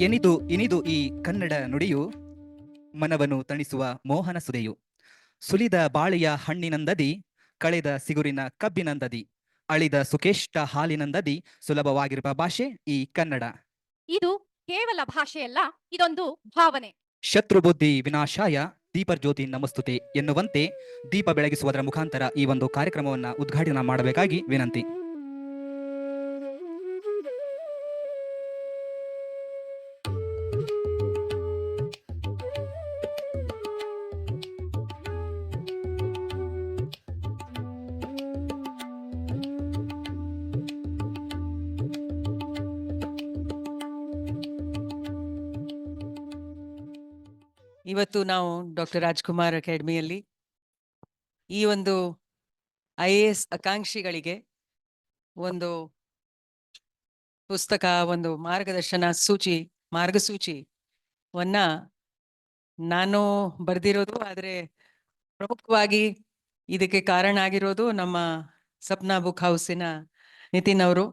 ಎನಿದು ಇನಿದು ಈ ಕನ್ನಡ ನುಡಿಯು ಮನವನ್ನು ತಣಿಸುವ ಮೋಹನ ಸುದೆಯು. ಸುಲಿದ ಬಾಳೆಯ ಹಣ್ಣಿನಂದದಿ ಕಳೆದ ಸಿಗುರಿನ ಕಬ್ಬಿನಂದದಿ ಅಳಿದ ಸುಕೇಷ್ಟ ಹಾಲಿನಂದದಿ ಸುಲಭವಾಗಿರುವ ಭಾಷೆ ಈ ಕನ್ನಡ. ಇದು ಕೇವಲ ಭಾಷೆಯಲ್ಲ ಇದೊಂದು ಭಾವನೆ. ಶತ್ರುಬುದ್ಧಿ ವಿನಾಶಾಯ ದೀಪಜ್ಯೋತಿ ನಮಸ್ತುತೆ ಎನ್ನುವಂತೆ ದೀಪ ಬೆಳಗಿಸುವುದರ ಮುಖಾಂತರ ಈ ಒಂದು ಕಾರ್ಯಕ್ರಮವನ್ನು ಉದ್ಘಾಟನೆ ಮಾಡಬೇಕಾಗಿ ವಿನಂತಿ. ಇವತ್ತು ನಾವು ಡಾಕ್ಟರ್ ರಾಜ್ಕುಮಾರ್ ಅಕಾಡೆಮಿಯಲ್ಲಿ ಈ ಒಂದು ಐ ಎ ಎಸ್ ಆಕಾಂಕ್ಷಿಗಳಿಗೆ ಒಂದು ಪುಸ್ತಕ, ಒಂದು ಮಾರ್ಗದರ್ಶನ ಸೂಚಿ, ಮಾರ್ಗಸೂಚಿ ವನ್ನ ನಾನು ಬರೆದಿರೋದು. ಆದರೆ ಪ್ರಮುಖವಾಗಿ ಇದಕ್ಕೆ ಕಾರಣ ಆಗಿರೋದು ನಮ್ಮ ಸಪ್ನಾ ಬುಕ್ ಹೌಸಿನ ನಿತಿನ್ ಅವರು.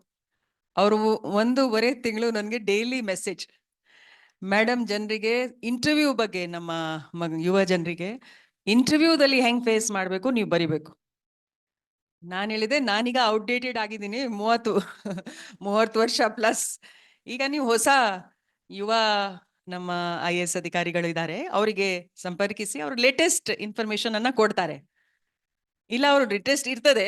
ಅವರು ಒಂದೂವರೆ ತಿಂಗಳು ನನಗೆ ಡೈಲಿ ಮೆಸೇಜ್ ಮೇಡಮ್ ಜನರಿಗೆ ಇಂಟರ್ವ್ಯೂ ಬಗ್ಗೆ ನಮ್ಮ ಯುವ ಜನರಿಗೆ ಇಂಟರ್ವ್ಯೂದಲ್ಲಿ ಹೆಂಗ್ ಫೇಸ್ ಮಾಡಬೇಕು ನೀವು ಬರಿಬೇಕು. ನಾನು ಹೇಳಿದೆ, ನಾನೀಗ ಔಟ್ಡೇಟೆಡ್ ಆಗಿದ್ದೀನಿ, ಮೂವತ್ತು ಮೂವತ್ತು ವರ್ಷ ಪ್ಲಸ್ ಈಗ ನೀವು ಹೊಸ ಯುವ ನಮ್ಮ ಐ ಎಸ್ ಅಧಿಕಾರಿಗಳು ಇದ್ದಾರೆ ಅವರಿಗೆ ಸಂಪರ್ಕಿಸಿ ಅವ್ರು ಲೇಟೆಸ್ಟ್ ಇನ್ಫಾರ್ಮೇಶನ್ ಅನ್ನ ಕೊಡ್ತಾರೆ. ಇಲ್ಲ, ಅವರು ಲೇಟೆಸ್ಟ್ ಇರ್ತದೆ,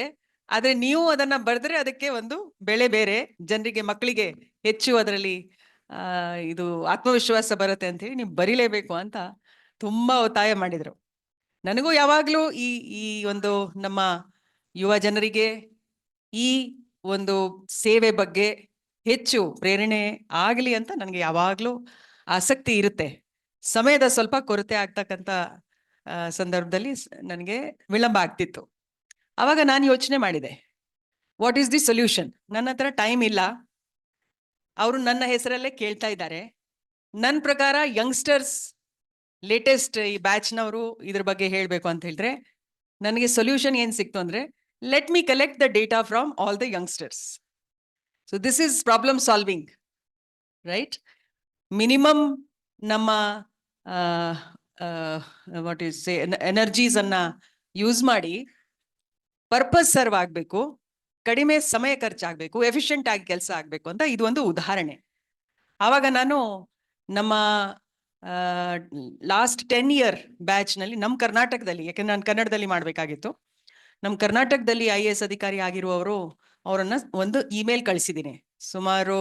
ಆದ್ರೆ ನೀವು ಅದನ್ನ ಬರೆದ್ರೆ ಅದಕ್ಕೆ ಒಂದು ಬೆಳೆ ಬೇರೆ, ಜನರಿಗೆ ಮಕ್ಕಳಿಗೆ ಹೆಚ್ಚು ಅದರಲ್ಲಿ ಇದು ಆತ್ಮವಿಶ್ವಾಸ ಬರುತ್ತೆ ಅಂತ ಹೇಳಿ ನೀವು ಬರಿಲೇಬೇಕು ಅಂತ ತುಂಬಾ ಒತ್ತಾಯ ಮಾಡಿದ್ರು. ನನಗೂ ಯಾವಾಗಲೂ ಈ ಈ ಒಂದು ನಮ್ಮ ಯುವ ಜನರಿಗೆ ಈ ಒಂದು ಸೇವೆ ಬಗ್ಗೆ ಹೆಚ್ಚು ಪ್ರೇರಣೆ ಆಗಲಿ ಅಂತ ನನಗೆ ಯಾವಾಗಲೂ ಆಸಕ್ತಿ ಇರುತ್ತೆ. ಸಮಯದ ಸ್ವಲ್ಪ ಕೊರತೆ ಆಗ್ತಕ್ಕಂಥ ಸಂದರ್ಭದಲ್ಲಿ ನನಗೆ ವಿಳಂಬ ಆಗ್ತಿತ್ತು. ಆವಾಗ ನಾನು ಯೋಚನೆ ಮಾಡಿದೆ. ವಾಟ್ ಈಸ್ ದಿ ಸೊಲ್ಯೂಷನ್ ನನ್ನ ಹತ್ರ ಟೈಮ್ ಇಲ್ಲ. ಅವರು ನನ್ನ ಹೆಸರಲ್ಲೇ ಕೇಳ್ತಾ ಇದ್ದಾರೆ. ನನ್ನ ಪ್ರಕಾರ ಯಂಗ್ಸ್ಟರ್ಸ್ ಲೇಟೆಸ್ಟ್ ಈ ಬ್ಯಾಚ್ನವರು ಇದ್ರ ಬಗ್ಗೆ ಹೇಳಬೇಕು ಅಂತ ಹೇಳಿದ್ರೆ, ನನಗೆ ಸೊಲ್ಯೂಷನ್ ಏನು ಸಿಕ್ತು ಅಂದರೆ let me collect the data from all the youngsters so this is problem solving right minimum ನಮ್ಮ ವಾಟ್ ಈಸ್ ಎನರ್ಜೀಸನ್ನು ಯೂಸ್ ಮಾಡಿ ಪರ್ಪಸ್ ಸರ್ವ್ ಆಗಬೇಕು. ಕಡಿಮೆ ಸಮಯ ಖರ್ಚಾಗಬೇಕು ಎಫಿಷಿಯಂಟ್ ಆಗಿ ಕೆಲಸ ಆಗಬೇಕು ಅಂತ ಇದು ಒಂದು ಉದಾಹರಣೆ. ಆವಾಗ ನಾನು ನಮ್ಮ ಲಾಸ್ಟ್ ಟೆನ್ ಇಯರ್ ಬ್ಯಾಚ್ನಲ್ಲಿ ನಮ್ಮ ಕರ್ನಾಟಕದಲ್ಲಿ, ಯಾಕೆಂದ್ರೆ ನಾನು ಕನ್ನಡದಲ್ಲಿ ಮಾಡಬೇಕಾಗಿತ್ತು ನಮ್ಮ ಕರ್ನಾಟಕದಲ್ಲಿ ಐ ಎ ಎಸ್ ಅಧಿಕಾರಿ ಆಗಿರುವವರು ಅವರನ್ನು ಒಂದು ಇಮೇಲ್ ಕಳಿಸಿದ್ದೀನಿ. ಸುಮಾರು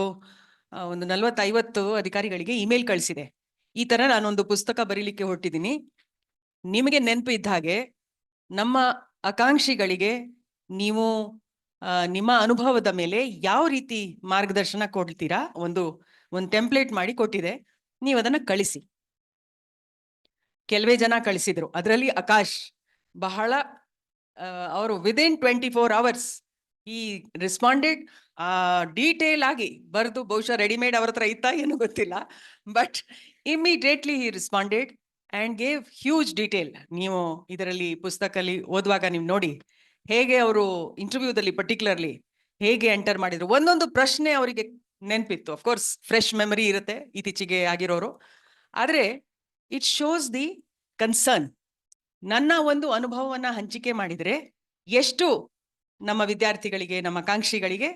ಒಂದು ನಲವತ್ತೈವತ್ತು ಅಧಿಕಾರಿಗಳಿಗೆ ಇಮೇಲ್ ಕಳಿಸಿದೆ. ಈ ಥರ ನಾನೊಂದು ಪುಸ್ತಕ ಬರೀಲಿಕ್ಕೆ ಹೊರಟಿದ್ದೀನಿ. ನಿಮಗೆ ನೆನಪು ಇದ್ದ ಹಾಗೆ ನಮ್ಮ ಆಕಾಂಕ್ಷಿಗಳಿಗೆ ನೀವು ನಿಮ್ಮ ಅನುಭವದ ಮೇಲೆ ಯಾವ ರೀತಿ ಮಾರ್ಗದರ್ಶನ ಕೊಡ್ತೀರಾ? ಒಂದು ಒಂದು ಟೆಂಪ್ಲೇಟ್ ಮಾಡಿ ಕೊಟ್ಟಿದೆ. ನೀವು ಅದನ್ನ ಕಳಿಸಿ. ಕೆಲವೇ ಜನ ಕಳಿಸಿದ್ರು. ಅದರಲ್ಲಿ ಆಕಾಶ್ ಬಹಳ ಅವರು ವಿದಿನ್ ಟ್ವೆಂಟಿ ಫೋರ್ ಅವರ್ಸ್ ಈ ರೆಸ್ಪಾಂಡೆಡ್ ಡೀಟೇಲ್ ಆಗಿ ಬರೆದು ಬಹುಶಃ ರೆಡಿಮೇಡ್ ಅವ್ರ ಹತ್ರ ಇತ್ತಾ ಏನು ಗೊತ್ತಿಲ್ಲ. But immediately he responded and gave huge detail ನೀವು ಇದರಲ್ಲಿ ಪುಸ್ತಕದಲ್ಲಿ ಓದುವಾಗ ನೀವು ನೋಡಿ ಹೇಗೆ ಅವರು ಇಂಟರ್ವ್ಯೂದಲ್ಲಿ ಪರ್ಟಿಕ್ಯುಲರ್ಲಿ ಹೇಗೆ ಎಂಟರ್ ಮಾಡಿದ್ರು? ಒಂದೊಂದು ಪ್ರಶ್ನೆ ಅವರಿಗೆ ನೆನಪಿತ್ತು. ಅಫ್ಕೋರ್ಸ್ ಫ್ರೆಶ್ ಮೆಮರಿ ಇರುತ್ತೆ ಇತ್ತೀಚೆಗೆ ಆಗಿರೋರು. ಆದರೆ ಇಟ್ ಶೋಸ್ ದಿ ಕನ್ಸರ್ನ್ ನನ್ನ ಒಂದು ಅನುಭವವನ್ನ ಹಂಚಿಕೆ ಮಾಡಿದರೆ ಎಷ್ಟು ನಮ್ಮ ವಿದ್ಯಾರ್ಥಿಗಳಿಗೆ, ನಮ್ಮ ಕಾಂಕ್ಷಿಗಳಿಗೆ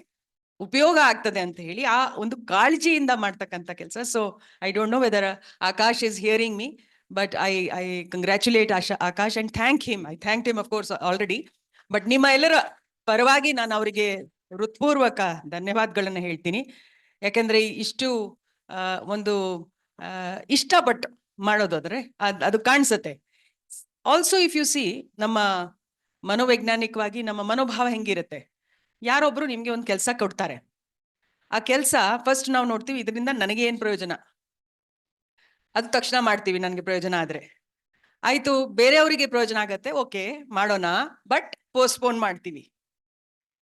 ಉಪಯೋಗ ಆಗ್ತದೆ ಅಂತ ಹೇಳಿ ಆ ಒಂದು ಕಾಳಜಿಯಿಂದ ಮಾಡ್ತಕ್ಕಂಥ ಕೆಲಸ. So I don't know whether Akash is hearing me but I I congratulate Asha Akash and thank him I thank him of course already but ನಿಮ್ಮ ಎಲ್ಲರ ಪರವಾಗಿ ನಾನು ಅವರಿಗೆ ಹೃತ್ಪೂರ್ವಕ ಧನ್ಯವಾದಗಳನ್ನ ಹೇಳ್ತೀನಿ. ಯಾಕಂದ್ರೆ ಇಷ್ಟು ಒಂದು ಇಷ್ಟಪಟ್ಟು ಮಾಡೋದಾದ್ರೆ ಅದ್, ಅದು ಕಾಣಿಸುತ್ತೆ. ಆಲ್ಸೋ ಇಫ್ ಯು ಸಿ ನಮ್ಮ ಮನೋವೈಜ್ಞಾನಿಕವಾಗಿ ನಮ್ಮ ಮನೋಭಾವ ಹೆಂಗಿರುತ್ತೆ? ಯಾರೊಬ್ರು ನಿಮ್ಗೆ ಒಂದು ಕೆಲಸ ಕೊಡ್ತಾರೆ. ಆ ಕೆಲಸ ಫಸ್ಟ್ ನಾವು ನೋಡ್ತೀವಿ, ಇದರಿಂದ ನನಗೆ ಏನ್ ಪ್ರಯೋಜನ? ಅದು ತಕ್ಷಣ ಮಾಡ್ತೀವಿ, ನನಗೆ ಪ್ರಯೋಜನ ಆದ್ರೆ. ಆಯ್ತು, ಬೇರೆಯವರಿಗೆ ಪ್ರಯೋಜನ ಆಗತ್ತೆ, ಓಕೆ, ಮಾಡೋಣ, ಬಟ್ ಪೋಸ್ಟ್ಪೋನ್ ಮಾಡ್ತೀವಿ.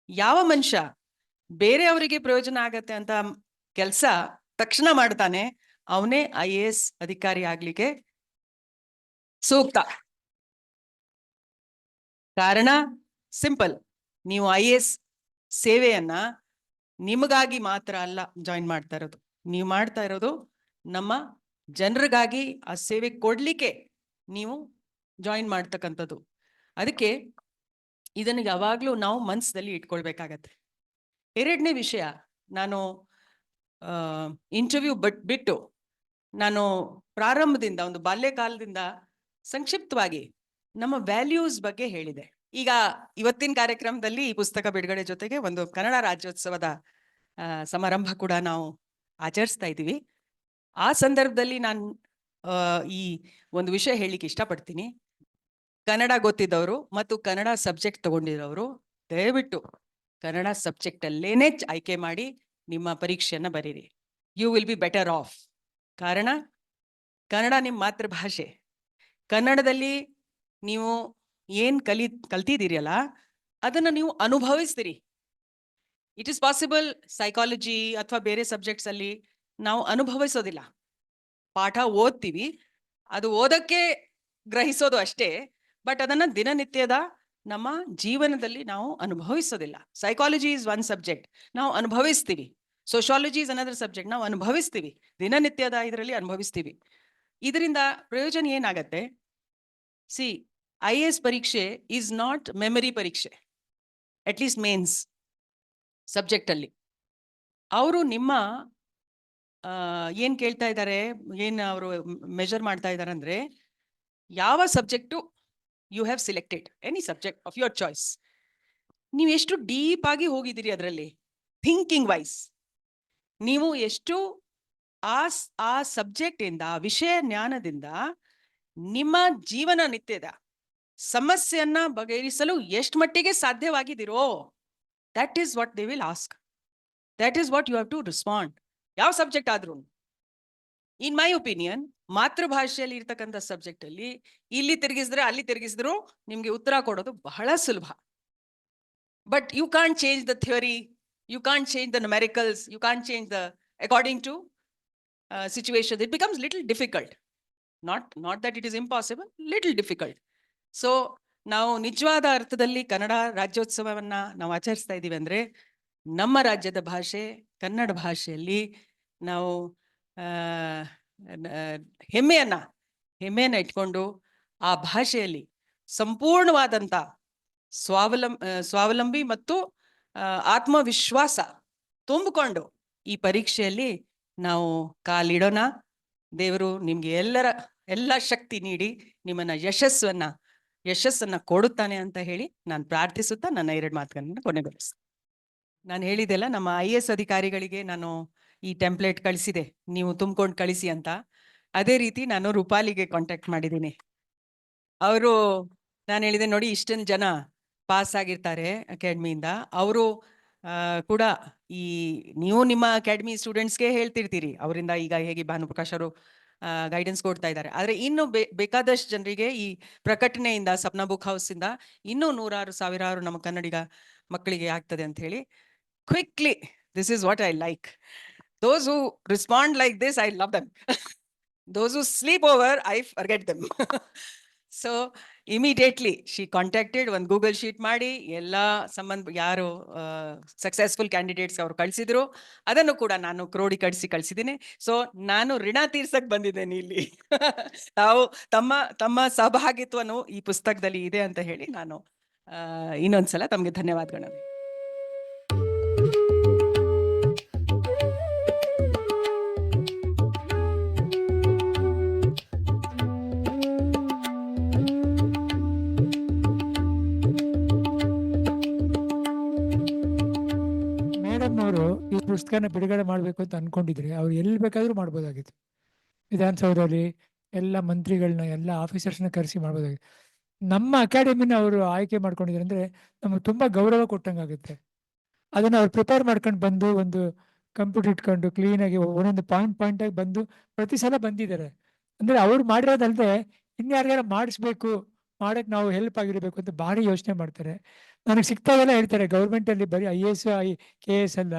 ಯಾವ ಮನುಷ್ಯ ಬೇರೆಯವರಿಗೆ ಪ್ರಯೋಜನ ಆಗತ್ತೆ ಅಂತ ಕೆಲಸ ತಕ್ಷಣ ಮಾಡ್ತಾನೆ, ಅವನೇ ಐ ಎ ಎಸ್ ಅಧಿಕಾರಿ ಆಗ್ಲಿಕ್ಕೆ ಸೂಕ್ತ. ಕಾರಣ ಸಿಂಪಲ್, ನೀವು ಐ ಎ ಎಸ್ ಸೇವೆಯನ್ನ ನಿಮಗಾಗಿ ಮಾತ್ರ ಅಲ್ಲ ಜಾಯಿನ್ ಮಾಡ್ತಾ ಇರೋದು. ನೀವು ಮಾಡ್ತಾ ಇರೋದು ನಮ್ಮ ಜನರಿಗಾಗಿ ಆ ಸೇವೆ ಕೊಡ್ಲಿಕ್ಕೆ. ನೀವು ಜಾಯಿನ್ ಮಾಡ್ತಕ್ಕಂಥದ್ದು. ಅದಕ್ಕೆ ಇದನ್ನು ಯಾವಾಗಲೂ ನಾವು ಮನಸ್ಸಲ್ಲಿ ಇಟ್ಕೊಳ್ಬೇಕಾಗತ್ತೆ. ಎರಡನೇ ವಿಷಯ, ನಾನು ಇಂಟರ್ವ್ಯೂ ಬಟ್, ಬಿಟ್ಟು ನಾನು ಪ್ರಾರಂಭದಿಂದ, ಒಂದು ಬಾಲ್ಯಕಾಲದಿಂದ ಸಂಕ್ಷಿಪ್ತವಾಗಿ ನಮ್ಮ ವ್ಯಾಲ್ಯೂಸ್ ಬಗ್ಗೆ ಹೇಳಿದೆ. ಈಗ ಇವತ್ತಿನ ಕಾರ್ಯಕ್ರಮದಲ್ಲಿ ಈ ಪುಸ್ತಕ ಬಿಡುಗಡೆ ಜೊತೆಗೆ ಒಂದು ಕನ್ನಡ ರಾಜ್ಯೋತ್ಸವದ ಸಮಾರಂಭ ಕೂಡ ನಾವು ಆಚರಿಸ್ತಾ ಇದ್ದೀವಿ. ಆ ಸಂದರ್ಭದಲ್ಲಿ ನಾನು ಈ ಒಂದು ವಿಷಯ ಹೇಳಲಿಕ್ಕೆ ಇಷ್ಟಪಡ್ತೀನಿ. ಕನ್ನಡ ಗೊತ್ತಿದ್ದವರು ಮತ್ತು ಕನ್ನಡ ಸಬ್ಜೆಕ್ಟ್ ತಗೊಂಡಿರೋರು ದಯವಿಟ್ಟು ಕನ್ನಡ ಸಬ್ಜೆಕ್ಟ್ ಅಲ್ಲೇನೆ ಆಯ್ಕೆ ಮಾಡಿ ನಿಮ್ಮ ಪರೀಕ್ಷೆಯನ್ನು ಬರೀರಿ. You will be better off. ಕಾರಣ? ಕನ್ನಡ ನಿಮ್ಮ ಮಾತೃಭಾಷೆ. ಕನ್ನಡದಲ್ಲಿ ನೀವು ಏನ್ ಕಲಿ, ಕಲ್ತಿದ್ದೀರಲ್ಲ, ಅದನ್ನ ನೀವು ಅನುಭವಿಸ್ತೀರಿ. ಇಟ್ ಇಸ್ ಪಾಸಿಬಲ್ ಸೈಕಾಲಜಿ ಅಥವಾ ಬೇರೆ ಸಬ್ಜೆಕ್ಟ್ಸ್ ಅಲ್ಲಿ ನಾವು ಅನುಭವಿಸೋದಿಲ್ಲ. ಪಾಠ ಓದ್ತೀವಿ. ಅದು ಓದಕ್ಕೆ ಗ್ರಹಿಸೋದು ಅಷ್ಟೇ, ಬಟ್ ಅದನ್ನ ದಿನನಿತ್ಯದ ನಮ್ಮ ಜೀವನದಲ್ಲಿ ನಾವು ಅನುಭವಿಸೋದಿಲ್ಲ. ಸೈಕಾಲಜಿ ಇಸ್ ಒನ್ ಸಬ್ಜೆಕ್ಟ್ ನಾವು ಅನುಭವಿಸ್ತೀವಿ. ಸೋಶಾಲಜಿ ಇಸ್ ಅನದರ್ ಸಬ್ಜೆಕ್ಟ್ ನಾವು ಅನುಭವಿಸ್ತೀವಿ. ದಿನನಿತ್ಯದ ಇದರಲ್ಲಿ ಅನುಭವಿಸ್ತೀವಿ. ಇದರಿಂದ ಪ್ರಯೋಜನ ಏನಾಗತ್ತೆ? ಸಿ ಐ ಎಸ್ ಪರೀಕ್ಷೆ ಈಸ್ ನಾಟ್ ಮೆಮರಿ ಪರೀಕ್ಷೆ. ಅಟ್ ಲೀಸ್ಟ್ ಮೇನ್ಸ್ ಸಬ್ಜೆಕ್ಟಲ್ಲಿ ಅವರು ನಿಮ್ಮ ಏನ್ ಕೇಳ್ತಾ ಇದ್ದಾರೆ ಏನ್ ಅವರು ಮೆಜರ್ ಮಾಡ್ತಾ ಇದ್ದಾರೆ ಅಂದ್ರೆ ಯಾವ subject you have selected any subject of your choice ನೀವು ಎಷ್ಟು ಡೀಪ್ ಆಗಿ ಹೋಗಿದ್ದೀರಿ ಅದರಲ್ಲಿ ಥಿಂಕಿಂಗ್ ವೈಸ್ ನೀವು ಎಷ್ಟು ಆ ಆ ಸಬ್ಜೆಕ್ಟ್ ಇಂದ ವಿಷಯ ಜ್ಞಾನದಿಂದ ನಿಮ್ಮ ಜೀವನ ನಿತ್ಯದ ಸಮಸ್ಯೆಯನ್ನ ಬಗೆಹರಿಸಲು ಎಷ್ಟು ಮಟ್ಟಿಗೆ ಸಾಧ್ಯವಾಗಿದ್ದೀರೋ that is what they will ask that is what you have to respond ಯಾವ ಸಬ್ಜೆಕ್ಟ್ ಆದ್ರೂ. ಇನ್ ಮೈ ಒಪಿನಿಯನ್ ಮಾತೃಭಾಷೆಯಲ್ಲಿ ಇರ್ತಕ್ಕಂಥ ಸಬ್ಜೆಕ್ಟ್ ಅಲ್ಲಿ ಇಲ್ಲಿ ತಿರುಗಿಸಿದ್ರೆ ಅಲ್ಲಿ ತಿರುಗಿಸಿದ್ರು ನಿಮ್ಗೆ ಉತ್ತರ ಕೊಡೋದು ಬಹಳ ಸುಲಭ. But you can't change the theory you can't change the numericals you can't change the according to situation it becomes little difficult not not that it is impossible little difficult so ನಾವು ನಿಜವಾದ ಅರ್ಥದಲ್ಲಿ ಕನ್ನಡ ರಾಜ್ಯೋತ್ಸವವನ್ನ ನಾವು ಆಚರಿಸ್ತಾ ಇದ್ದೀವಿ ಅಂದ್ರೆ ನಮ್ಮ ರಾಜ್ಯದ ಭಾಷೆ, ಕನ್ನಡ ಭಾಷೆಯಲ್ಲಿ ನಾವು ಹೆಮ್ಮೆಯನ್ನ ಹೆಮ್ಮೆಯನ್ನ ಇಟ್ಕೊಂಡು ಆ ಭಾಷೆಯಲ್ಲಿ ಸಂಪೂರ್ಣವಾದಂತ ಸ್ವಾವಲಂ ಸ್ವಾವಲಂಬಿ ಮತ್ತು ಆತ್ಮವಿಶ್ವಾಸ ತುಂಬಿಕೊಂಡು ಈ ಪರೀಕ್ಷೆಯಲ್ಲಿ ನಾವು ಕಾಲಿಡೋಣ. ದೇವರು ನಿಮ್ಗೆ ಎಲ್ಲರ, ಎಲ್ಲ ಶಕ್ತಿ ನೀಡಿ ನಿಮ್ಮನ್ನ ಯಶಸ್ಸನ್ನ ಯಶಸ್ಸನ್ನ ಕೊಡುತ್ತಾನೆ ಅಂತ ಹೇಳಿ ನಾನು ಪ್ರಾರ್ಥಿಸುತ್ತಾ ನನ್ನ ಎರಡು ಮಾತುಗಳನ್ನ ಕೊನೆಗೊಳಿಸ್ತೀನಿ. ನಾನು ಹೇಳಿದೆಲ್ಲ ನಮ್ಮ ಐ ಎಸ್ ಅಧಿಕಾರಿಗಳಿಗೆ ನಾನು ಈ ಟೆಂಪ್ಲೇಟ್ ಕಳಿಸಿದೆ. ನೀವು ತುಂಬ್ಕೊಂಡು ಕಳಿಸಿ ಅಂತ. ಅದೇ ರೀತಿ ನಾನು ರೂಪಾಲಿಗೆ ಕಾಂಟ್ಯಾಕ್ಟ್ ಮಾಡಿದ್ದೀನಿ. ಅವರು, ನಾನು ಹೇಳಿದೆ ನೋಡಿ ಇಷ್ಟೊಂದು ಜನ ಪಾಸ್ ಆಗಿರ್ತಾರೆ ಅಕಾಡೆಮಿಯಿಂದ ಅವರು ಕೂಡ ಈ, ನೀವು ನಿಮ್ಮ ಅಕಾಡೆಮಿ ಸ್ಟೂಡೆಂಟ್ಸ್ಗೆ ಹೇಳ್ತಿರ್ತೀರಿ. ಅವರಿಂದ ಈಗ ಹೇಗೆ ಭಾನುಪ್ರಕಾಶ್ ಅವರು ಗೈಡೆನ್ಸ್ ಕೊಡ್ತಾ ಇದ್ದಾರೆ. ಆದ್ರೆ ಇನ್ನು ಬೇಕಾದಷ್ಟು ಜನರಿಗೆ ಈ ಪ್ರಕಟಣೆಯಿಂದ ಸಪ್ನಾ ಬುಕ್ ಹೌಸಿಂದ ಇನ್ನೂ ನೂರಾರು, ಸಾವಿರಾರು ನಮ್ಮ ಕನ್ನಡಿಗ ಮಕ್ಕಳಿಗೆ ಆಗ್ತದೆ ಅಂತ ಹೇಳಿ quickly this is what I like those who respond like this, i love them. Those who sleep over, i forget them. So, immediately she contacted ಒಂದು ಗೂಗಲ್ ಶೀಟ್ ಮಾಡಿ, ಎಲ್ಲ ಸಂಬಂಧ, ಯಾರು ಸಕ್ಸಸ್ಫುಲ್ ಕ್ಯಾಂಡಿಡೇಟ್ಸ್ ಅವ್ರು ಕಳಿಸಿದ್ರು, ಅದನ್ನು ಕೂಡ ನಾನು ಕ್ರೋಢೀಕರಿಸಿ ಕಳಿಸಿದ್ದೀನಿ. ಸೊ ನಾನು ಋಣ ತೀರ್ಸಕ್ ಬಂದಿದ್ದೇನೆ ಇಲ್ಲಿ. ತಾವು ತಮ್ಮ ತಮ್ಮ ಸಹಭಾಗಿತ್ವನು ಈ ಪುಸ್ತಕದಲ್ಲಿ ಇದೆ ಅಂತ ಹೇಳಿ ನಾನು ಇನ್ನೊಂದ್ಸಲ ತಮಗೆ ಧನ್ಯವಾದಗಳನ್ನು ಪುಸ್ತಕನ ಬಿಡುಗಡೆ ಮಾಡಬೇಕು ಅಂತ ಅಂದ್ಕೊಂಡಿದ್ರೆ ಅವ್ರು ಎಲ್ಲಿ ಬೇಕಾದರೂ ಮಾಡ್ಬೋದಾಗಿತ್ತು. ವಿಧಾನಸೌಧದಲ್ಲಿ ಎಲ್ಲ ಮಂತ್ರಿಗಳನ್ನ, ಎಲ್ಲ ಆಫೀಸರ್ಸ್ನ ಕರೆಸಿ ಮಾಡ್ಬೋದಾಗಿತ್ತು. ನಮ್ಮ ಅಕಾಡೆಮಿನ ಅವರು ಆಯ್ಕೆ ಮಾಡ್ಕೊಂಡಿದ್ದಾರೆ ಅಂದರೆ ನಮಗೆ ತುಂಬ ಗೌರವ ಕೊಟ್ಟಂಗಾಗುತ್ತೆ. ಅದನ್ನು ಅವ್ರು ಪ್ರಿಪೇರ್ ಮಾಡ್ಕೊಂಡು ಬಂದು ಒಂದು ಕಂಪ್ಯೂಟರ್ ಇಟ್ಕೊಂಡು ಕ್ಲೀನಾಗಿ ಒಂದೊಂದು ಪಾಯಿಂಟ್ ಪಾಯಿಂಟಾಗಿ ಬಂದು ಪ್ರತಿ ಸಲ ಬಂದಿದ್ದಾರೆ. ಅಂದರೆ ಅವ್ರು ಮಾಡಿರೋದಲ್ಲದೆ ಇನ್ಯಾರಿಗಾರ ಮಾಡಿಸ್ಬೇಕು ಮಾಡೋಕ್ಕೆ ನಾವು ಹೆಲ್ಪ್ ಆಗಿರಬೇಕು ಅಂತ ಭಾರಿ ಯೋಚನೆ ಮಾಡ್ತಾರೆ. ನನಗೆ ಸಿಗ್ತಾವೆಲ್ಲ ಹೇಳ್ತಾರೆ. ಗೌರ್ಮೆಂಟಲ್ಲಿ ಬರೀ I A S I K S ಅಲ್ಲ.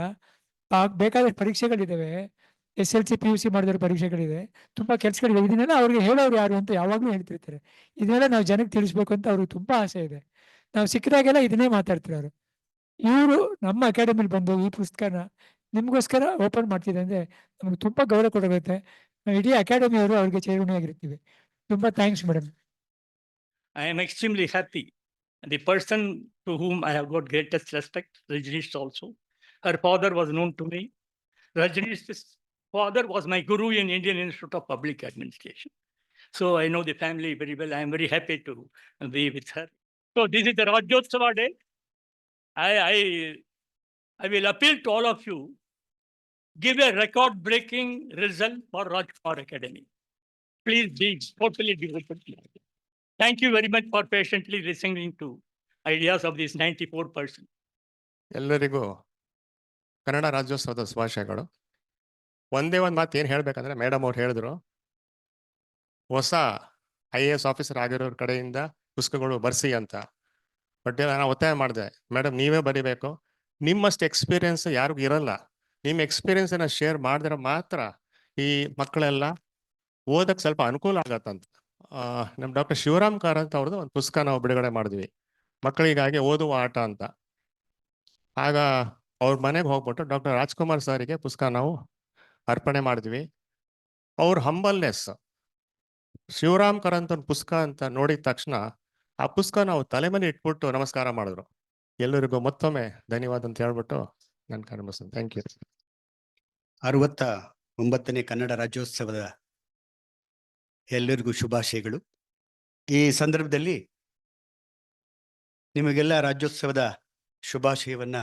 ಬೇಕಾದಷ್ಟು ಪರೀಕ್ಷೆಗಳಿದ್ದಾವೆ S L C, P U C ಮಾಡಿದ್ರು ಪರೀಕ್ಷೆಗಳಿದೆ. ತುಂಬಾ ಕೆಲಸಗಳಿದೆ. ಇದನ್ನೆಲ್ಲ ಅವ್ರಿಗೆ ಹೇಳೋರು ಯಾರು ಅಂತ ಯಾವಾಗಲೂ ಹೇಳ್ತಿರ್ತಾರೆ. ಇದನ್ನೆಲ್ಲ ನಾವು ಜನಕ್ಕೆ ತಿಳಿಸ್ಬೇಕು ಅಂತ ಅವ್ರಿಗೆ ತುಂಬಾ ಆಸೆ ಇದೆ. ನಾವು ಸಿಕ್ಕಿದಾಗೆಲ್ಲ ಇದನ್ನೇ ಮಾತಾಡ್ತಾರೆ ಅವರು ಇವರು ನಮ್ಮ ಅಕಾಡೆಮಿಲಿ ಬಂದು ಈ ಪುಸ್ತಕನ ನಿಮಗೋಸ್ಕರ ಓಪನ್ ಮಾಡ್ತಿದೆ ಅಂದ್ರೆ ನಮ್ಗೆ ತುಂಬಾ ಗೌರವ ಕೊಡಗುತ್ತೆ. ನಾವು ಇಡೀ ಅಕಾಡೆಮಿಯವರು ಅವ್ರಿಗೆ ಚಿರಋಣಿಯಾಗಿರ್ತೀವಿ ತುಂಬಾ thanks madam. I am extremely happy the person to whom I have got greatest respect Rajneesh also. Her father was known to me. Rajneesh's father was my guru in Indian Institute of Public Administration. So I know the family very well. I am very happy to be with her. So this is the Rajyotsava day. I, I, I will appeal to all of you, give a record-breaking result for Rajkumar Academy. Please be totally be open. to it. Thank you very much for patiently listening to ideas of this ninety-four person. ಎಲ್ಲರಿಗೂ ಕನ್ನಡ ರಾಜ್ಯೋತ್ಸವದ ಶುಭಾಶಯಗಳು. ಒಂದೇ ಒಂದು ಮಾತು ಏನು ಹೇಳಬೇಕಂದ್ರೆ madam ಅವ್ರು ಹೇಳಿದ್ರು. ಹೊಸ ಐ ಎ ಎಸ್ ಆಫೀಸರ್ ಆಗಿರೋರ ಕಡೆಯಿಂದ ಪುಸ್ತಕಗಳು ಬರ್ಸಿ ಅಂತ. ಬಟ್ ನಾನು ಒತ್ತಾಯ ಮಾಡಿದೆ, ಮೇಡಮ್ ನೀವೇ ಬರಿಬೇಕು. ನಿಮ್ಮಷ್ಟು ಎಕ್ಸ್ಪೀರಿಯನ್ಸ್ ಯಾರಿಗೂ ಇರಲ್ಲ. ನಿಮ್ಮ ಎಕ್ಸ್ಪೀರಿಯೆನ್ಸನ್ನು ಶೇರ್ ಮಾಡಿದ್ರೆ ಮಾತ್ರ ಈ ಮಕ್ಕಳೆಲ್ಲ ಓದಕ್ಕೆ ಸ್ವಲ್ಪ ಅನುಕೂಲ ಆಗತ್ತಂತ ನಮ್ಮ ಡಾಕ್ಟರ್ ಶಿವರಾಮ್ ಕಾರಂತ ಅವ್ರದ್ದು ಒಂದು ಪುಸ್ತಕ ನಾವು ಬಿಡುಗಡೆ ಮಾಡಿದ್ವಿ. ಮಕ್ಕಳಿಗಾಗಿ ಓದುವ ಆಟ ಅಂತ. ಆಗ ಅವ್ರ ಮನೆಗೆ ಹೋಗ್ಬಿಟ್ಟು ಡಾಕ್ಟರ್ ರಾಜ್ಕುಮಾರ್ ಸಾರಿಗೆ ಪುಸ್ತಕ ನಾವು ಅರ್ಪಣೆ ಮಾಡಿದ್ವಿ. ಅವ್ರ ಹಂಬಲ್ನೆಸ್, ಶಿವರಾಮ್ ಕರಂತ ಪುಸ್ತಕ ಅಂತ ನೋಡಿದ ತಕ್ಷಣ ಆ ಪುಸ್ತಕ ನಾವು ತಲೆ ಮೇಲೆ ಇಟ್ಬಿಟ್ಟು ನಮಸ್ಕಾರ ಮಾಡಿದ್ರು. ಎಲ್ಲರಿಗೂ ಮತ್ತೊಮ್ಮೆ ಧನ್ಯವಾದ ಅಂತ ಹೇಳ್ಬಿಟ್ಟು ನನ್ನ ಕರ್ಮಿಸ್ತೀನಿ ಥ್ಯಾಂಕ್ ಯು ಅರವತ್ತ ಒಂಬತ್ತನೇ ಕನ್ನಡ ರಾಜ್ಯೋತ್ಸವದ ಎಲ್ಲರಿಗೂ ಶುಭಾಶಯಗಳು. ಈ ಸಂದರ್ಭದಲ್ಲಿ ನಿಮಗೆಲ್ಲ ರಾಜ್ಯೋತ್ಸವದ ಶುಭಾಶಯವನ್ನ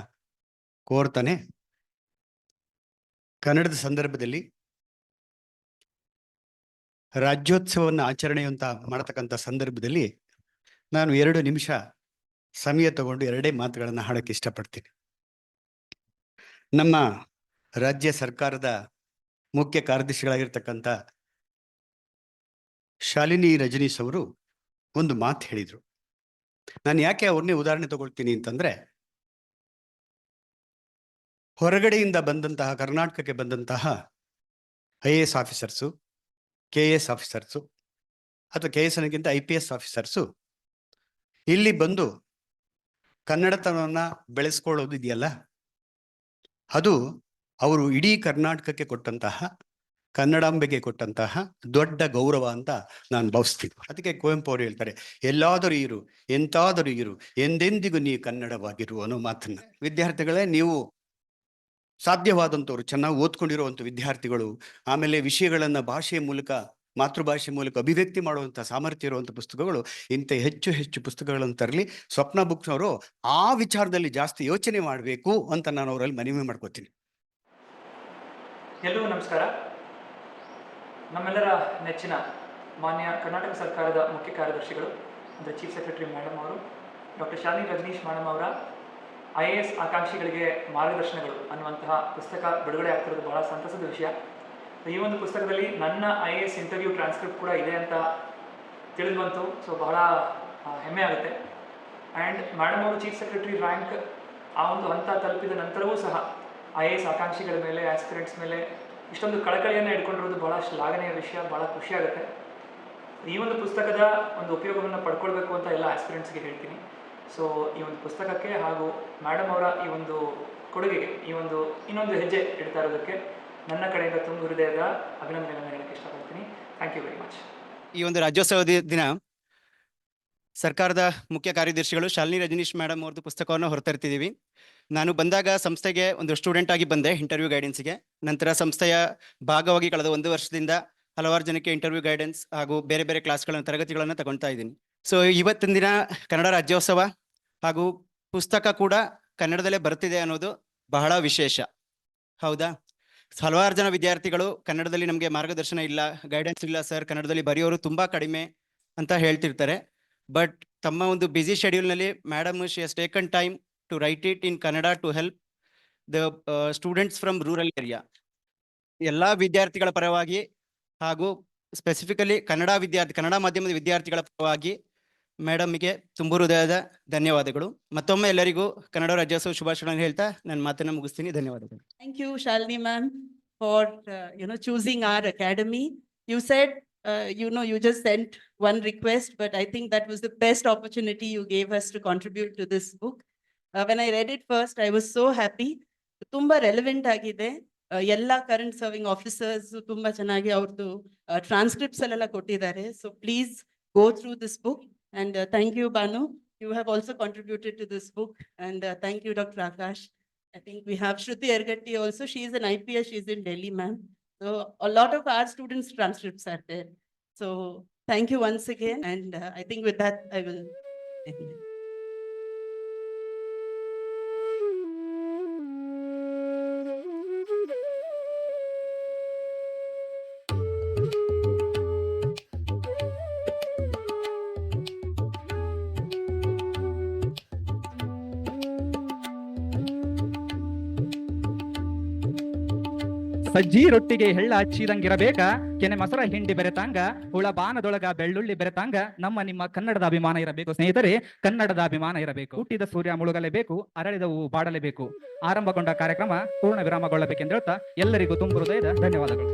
ಕೋರ್ತಾನೆ. ಕನ್ನಡದ ಸಂದರ್ಭದಲ್ಲಿ ರಾಜ್ಯೋತ್ಸವವನ್ನು ಆಚರಣೆಯಂತ ಮಾಡತಕ್ಕಂಥ ಸಂದರ್ಭದಲ್ಲಿ ನಾನು ಎರಡು ನಿಮಿಷ ಸಮಯ ತಗೊಂಡು ಎರಡೇ ಮಾತುಗಳನ್ನು ಹಾಡಕ್ಕೆ ಇಷ್ಟಪಡ್ತೀನಿ. ನಮ್ಮ ರಾಜ್ಯ ಸರ್ಕಾರದ ಮುಖ್ಯ ಕಾರ್ಯದರ್ಶಿಗಳಾಗಿರ್ತಕ್ಕಂಥ ಶಾಲಿನಿ ರಜನೀಶ್ ಅವರು ಒಂದು ಮಾತು ಹೇಳಿದರು. ನಾನು ಯಾಕೆ ಅವ್ರನ್ನೇ ಉದಾಹರಣೆ ತಗೊಳ್ತೀನಿ ಅಂತಂದ್ರೆ ಹೊರಗಡೆಯಿಂದ ಬಂದಂತಹ, ಕರ್ನಾಟಕಕ್ಕೆ ಬಂದಂತಹ I A S officers, K A S officers ಅಥವಾ ಕೆ ಎಸ್ ಅನ್ನೋಕ್ಕಿಂತ ಐ ಪಿ ಎಸ್ ಆಫೀಸರ್ಸು ಇಲ್ಲಿ ಬಂದು ಕನ್ನಡತನವನ್ನು ಬೆಳೆಸ್ಕೊಳ್ಳೋದು ಇದೆಯಲ್ಲ? ಅದು ಅವರು ಇಡೀ ಕರ್ನಾಟಕಕ್ಕೆ ಕೊಟ್ಟಂತಹ, ಕನ್ನಡಾಂಬೆಗೆ ಕೊಟ್ಟಂತಹ ದೊಡ್ಡ ಗೌರವ ಅಂತ ನಾನು ಭಾವಿಸ್ತೀನಿ. ಅದಕ್ಕೆ ಕುವೆಂಪು ಅವರು ಹೇಳ್ತಾರೆ, ಎಲ್ಲಾದರೂ ಇರು, ಎಂತಾದರೂ ಇರು, ಎಂದೆಂದಿಗೂ ನೀ ಕನ್ನಡವಾಗಿರು ಅನ್ನೋ ಮಾತನ್ನ. ವಿದ್ಯಾರ್ಥಿಗಳೇ, ನೀವು ಸಾಧ್ಯವಾದಂಥವ್ರು, ಚೆನ್ನಾಗಿ ಓದ್ಕೊಂಡಿರುವಂಥ ವಿದ್ಯಾರ್ಥಿಗಳು, ಆಮೇಲೆ ವಿಷಯಗಳನ್ನು ಭಾಷೆಯ ಮೂಲಕ ಮಾತೃಭಾಷೆ ಮೂಲಕ ಅಭಿವ್ಯಕ್ತಿ ಮಾಡುವಂಥ ಸಾಮರ್ಥ್ಯ ಇರುವಂಥ ಪುಸ್ತಕಗಳು, ಇಂಥ ಹೆಚ್ಚು ಹೆಚ್ಚು ಪುಸ್ತಕಗಳನ್ನು ತರಲಿ, ಸ್ವಪ್ನ ಬುಕ್ಸ್ ಅವರು ಆ ವಿಚಾರದಲ್ಲಿ ಜಾಸ್ತಿ ಯೋಚನೆ ಮಾಡಬೇಕು ಅಂತ ನಾನು ಅವರಲ್ಲಿ ಮನವಿ ಮಾಡ್ಕೋತೀನಿ. ಎಲ್ಲರಿಗೂ ನಮಸ್ಕಾರ. ನಮ್ಮೆಲ್ಲರ ನೆಚ್ಚಿನ ಮಾನ್ಯ ಕರ್ನಾಟಕ ಸರ್ಕಾರದ ಮುಖ್ಯ ಕಾರ್ಯದರ್ಶಿಗಳು, ಅಂದರೆ ಚೀಫ್ ಸೆಕ್ರೆಟರಿ ಮೇಡಮ್ ಅವರು ಡಾಕ್ಟರ್ ಶಾಲಿನಿ ರಜನೀಶ್ ಮೇಡಮ್ ಅವರ ಐ ಎ ಎಸ್ ಆಕಾಂಕ್ಷಿಗಳಿಗೆ ಮಾರ್ಗದರ್ಶನಗಳು ಅನ್ನುವಂತಹ ಪುಸ್ತಕ ಬಿಡುಗಡೆ ಆಗ್ತಿರೋದು ಬಹಳ ಸಂತಸದ ವಿಷಯ. ಈ ಒಂದು ಪುಸ್ತಕದಲ್ಲಿ ನನ್ನ I A S interview transcript ಕೂಡ ಇದೆ ಅಂತ ತಿಳಿದು ಬಂತು ಸೊ ಬಹಳ ಹೆಮ್ಮೆ ಆಗುತ್ತೆ. ಆ್ಯಂಡ್ ಮೇಡಮ್ ಅವರು ಚೀಫ್ ಸೆಕ್ರೆಟರಿ ರ್ಯಾಂಕ್ ಆ ಒಂದು ಹಂತ ತಲುಪಿದ ನಂತರವೂ ಸಹ ಐ ಎ ಎಸ್ ಆಕಾಂಕ್ಷಿಗಳ ಮೇಲೆ ಆಸ್ಪಿರೆಂಟ್ಸ್ ಮೇಲೆ ಇಷ್ಟೊಂದು ಕಳಕಳಿಯನ್ನು ಇಟ್ಕೊಂಡಿರೋದು ಬಹಳ ಶ್ಲಾಘನೀಯ ವಿಷಯ, ಬಹಳ ಖುಷಿಯಾಗುತ್ತೆ ಈ ಒಂದು ಪುಸ್ತಕದ ಒಂದು ಉಪಯೋಗವನ್ನು ಪಡ್ಕೊಳ್ಬೇಕು ಅಂತ ಎಲ್ಲ ಆಸ್ಪಿರೆಂಟ್ಸ್ಗೆ ಹೇಳ್ತೀನಿ. ಸೊ ಈ ಒಂದು ಪುಸ್ತಕಕ್ಕೆ ಹಾಗೂ ಮೇಡಮ್ ಅವರ ಈ ಒಂದು ಕೊಡುಗೆಗೆ, ಈ ಒಂದು ಇನ್ನೊಂದು ಹೆಜ್ಜೆ ಇಡ್ತಾ ಇರೋದಕ್ಕೆ ನನ್ನ ಕಡೆಯಿಂದ ತುಂಬ ಹೃದಯದ ಅಭಿನಂದನೆಗಳನ್ನು ಹೇಳಕ್ಕೆ ಇಷ್ಟಪಡ್ತೀನಿ. ಥ್ಯಾಂಕ್ ಯು ವೆರಿ ಮಚ್ ಈ ಒಂದು ರಾಜ್ಯೋತ್ಸವ ದಿನ ಸರ್ಕಾರದ ಮುಖ್ಯ ಕಾರ್ಯದರ್ಶಿಗಳು ಶಾಲಿನಿ ರಜನೀಶ್ ಮೇಡಮ್ ಅವ್ರದ್ದು ಪುಸ್ತಕವನ್ನು ಹೊರತರ್ತಿದ್ದೀವಿ ನಾನು ಬಂದಾಗ ಸಂಸ್ಥೆಗೆ ಒಂದು ಸ್ಟೂಡೆಂಟ್ ಆಗಿ ಬಂದೆ ಇಂಟರ್ವ್ಯೂ ಗೈಡೆನ್ಸ್ಗೆ ನಂತರ ಸಂಸ್ಥೆಯ ಭಾಗವಾಗಿ ಕಳೆದ ಒಂದು ವರ್ಷದಿಂದ ಹಲವಾರು ಜನಕ್ಕೆ ಇಂಟರ್ವ್ಯೂ ಗೈಡೆನ್ಸ್ ಹಾಗೂ ಬೇರೆ ಬೇರೆ ಕ್ಲಾಸ್ಗಳನ್ನು ತರಗತಿಗಳನ್ನು ತಗೊಳ್ತಾ ಇದ್ದೀನಿ. ಸೊ ಇವತ್ತಿನ ದಿನ ಕನ್ನಡ ರಾಜ್ಯೋತ್ಸವ ಹಾಗೂ ಪುಸ್ತಕ ಕೂಡ ಕನ್ನಡದಲ್ಲೇ ಬರ್ತಿದೆ ಅನ್ನೋದು ಬಹಳ ವಿಶೇಷ. ಹೌದಾ? ಹಲವಾರು ಜನ ವಿದ್ಯಾರ್ಥಿಗಳು ಕನ್ನಡದಲ್ಲಿ ನಮಗೆ ಮಾರ್ಗದರ್ಶನ ಇಲ್ಲ ಗೈಡೆನ್ಸ್ ಇಲ್ಲ ಸರ್ ಕನ್ನಡದಲ್ಲಿ ಬರೆಯೋರು ತುಂಬ ಕಡಿಮೆ ಅಂತ ಹೇಳ್ತಿರ್ತಾರೆ. ಬಟ್ ತಮ್ಮ ಒಂದು busy ಶೆಡ್ಯೂಲ್ನಲ್ಲಿ madam she has taken time to write it in Kannada to help the students from rural area ಎಲ್ಲ ವಿದ್ಯಾರ್ಥಿಗಳ ಪರವಾಗಿ ಹಾಗೂ ಸ್ಪೆಸಿಫಿಕಲಿ ಕನ್ನಡ ವಿದ್ಯಾರ್ಥಿ, ಕನ್ನಡ ಮಾಧ್ಯಮದ ವಿದ್ಯಾರ್ಥಿಗಳ ಪರವಾಗಿ ಮೇಡಮ್ಗೆ ತುಂಬ ಹೃದಯದ ಧನ್ಯವಾದಗಳು. ಮತ್ತೊಮ್ಮೆ ಎಲ್ಲರಿಗೂ ಕನ್ನಡ ರಾಜ್ಯೋತ್ಸವ ಶುಭಾಶಯಗಳನ್ನು ಹೇಳ್ತಾ ನನ್ನ ಮಾತನ್ನ ಮುಗಿಸ್ತೀನಿ. ಧನ್ಯವಾದಗಳು. Thank you Shalini ma'am for you know choosing our academy you set you know you just sent one request but I think that was the best opportunity you gave us to contribute to this book when I read it first I was so happy ತುಂಬಾ relevant ಆಗಿದೆ. ಎಲ್ಲ current serving officers ತುಂಬಾ ಚೆನ್ನಾಗಿ ಅವ್ರದ್ದು transcripts ಅಲ್ಲೆಲ್ಲ ಕೊಟ್ಟಿದ್ದಾರೆ. So please go through this book And uh, thank you, Banu. You have also contributed to this book. And uh, thank you, Dr. Akash. I think we have Shruti Ergatti also. She is an IPS. She is in Delhi, ma'am. So a lot of our students' transcripts are there. So thank you once again. And uh, I think with that, I will. ಸಜ್ಜಿ ರೊಟ್ಟಿಗೆ ಹೆಳ್ಳ ಹಚ್ಚಿದಂಗಿರಬೇಕ ಕೆನೆ ಮೊಸರ ಹಿಂಡಿ ಬೆರೆತಾಂಗ, ಹುಳ ಬಾನದೊಳಗ ಬೆಳ್ಳುಳ್ಳಿ ಬೆರೆತಾಂಗ, ನಮ್ಮ ನಿಮ್ಮ ಕನ್ನಡದ ಅಭಿಮಾನ ಇರಬೇಕು. ಸ್ನೇಹಿತರೆ, ಕನ್ನಡದ ಅಭಿಮಾನ ಇರಬೇಕು. ಹುಟ್ಟಿದ ಸೂರ್ಯ ಮುಳುಗಲೇಬೇಕು ಅರಳಿದ ಹೂವು ಬಾಡಲೇಬೇಕು. ಆರಂಭಗೊಂಡ ಕಾರ್ಯಕ್ರಮ ಪೂರ್ಣ ವಿರಾಮಗೊಳ್ಳಬೇಕೆಂದು ಹೇಳ್ತಾ ಎಲ್ಲರಿಗೂ ತುಂಬ ಹೃದಯದ ಧನ್ಯವಾದಗಳು.